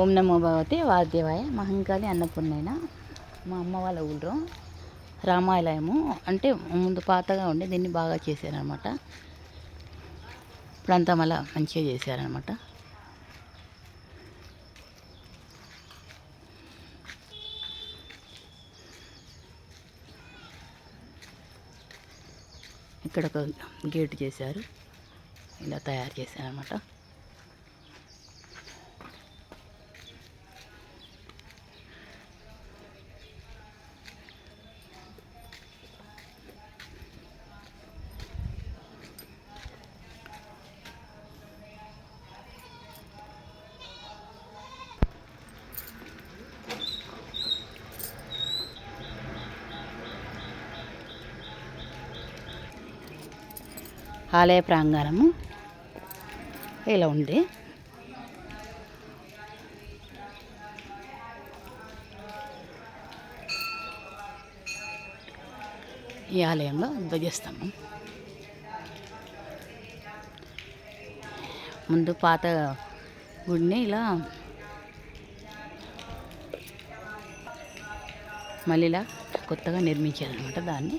ఓం నమో భగవతి వాద్యవాయ మహంకాళి అన్నపూర్ణైన. మా అమ్మ వాళ్ళ ఊళ్ళో రామాలయము. అంటే ముందు పాతగా ఉండి దీన్ని బాగా చేశారనమాట ఇప్పుడంతా మళ్ళీ మంచిగా చేశారనమాట ఇక్కడ ఒక గేట్ చేశారు. ఇలా తయారు చేశారనమాట ఆలయ ప్రాంగణము ఇలా ఉంది. ఈ ఆలయంలో ధ్వజస్తంభం. ముందు పాత గుడిని ఇలా మళ్ళీ ఇలా కొత్తగా నిర్మించారనమాట దాన్ని.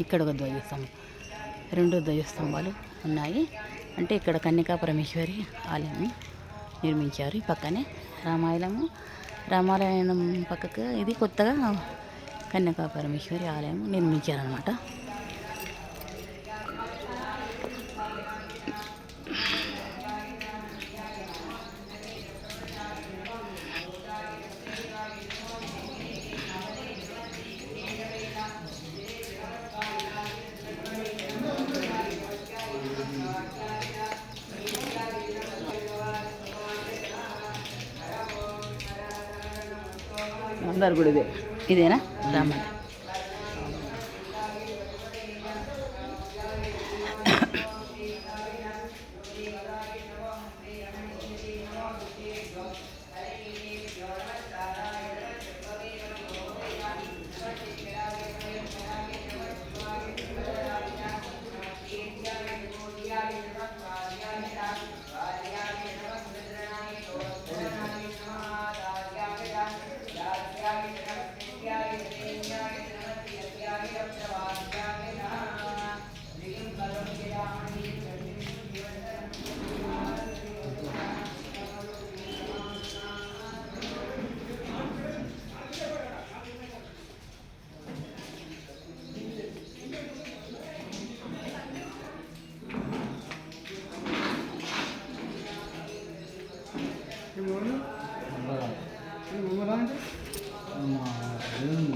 ఇక్కడ ఒక ధ్వజస్తంభం. రెండు ధ్వజస్తంభాలు ఉన్నాయి. అంటే ఇక్కడ కన్యకా పరమేశ్వరి ఆలయం నిర్మించారు. ఈ పక్కనే రామాయణము రామాలయం పక్కకు ఇది కొత్తగా కన్యకా పరమేశ్వరి ఆలయం నిర్మించారనమాట అందరు కూడా ఇదే. ఇదేనా? రామాలయం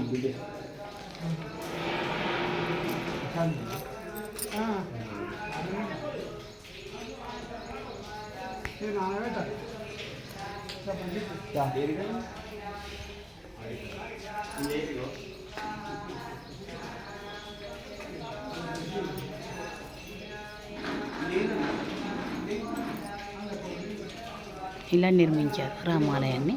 ఇలా నిర్మించారు రామాలయాన్ని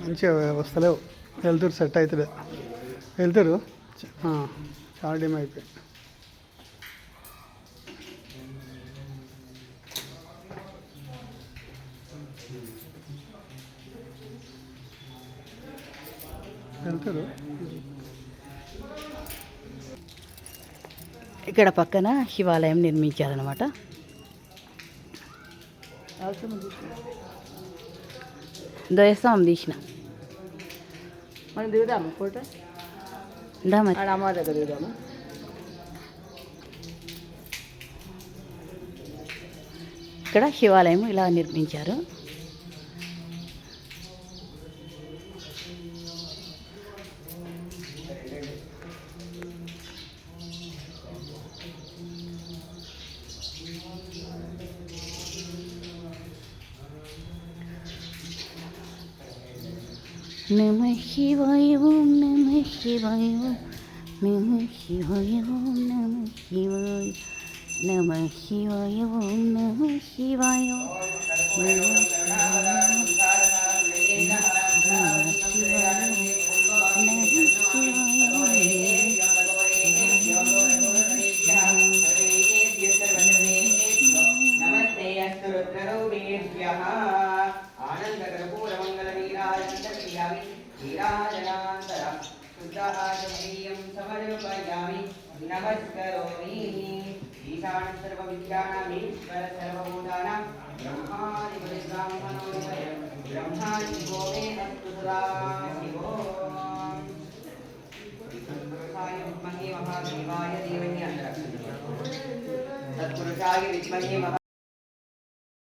మంచి వ్యవస్థ లేవు వెళ్తురు సెట్ అవుతుంది వెళ్తురు చాలా డేమ్ అయిపోయి వెళ్తురు ఇక్కడ పక్కన శివాలయం నిర్మించారనమాట దయస్వామి తీసిన. మనం దిగుదాము ఫోటో? అమ్మ దగ్గర దిగుదాము? ఇక్కడ శివాలయం ఇలా నిర్మించారు. めめひはよめめひはよめめひはよめめひはよめめひはよめめひはよめめひわよめめひわよ आनन्दकर्पूरमङ्गलनीराजन्तक्रियामि नीराजनान्तर शुद्धाचमनीयं समर्पयामि नमस्करोमि ईशान सर्वविद्यानामीश्वर सर्वभूतानां ब्रह्मादिपरिब्राह्मणोदय ब्रह्मादिगो मे अस्तु सदा शिवो तत्पुरुषाय विद्महे महादेवाय देवहि अन्तरक्षति तत्पुरुषाय विद्महे महा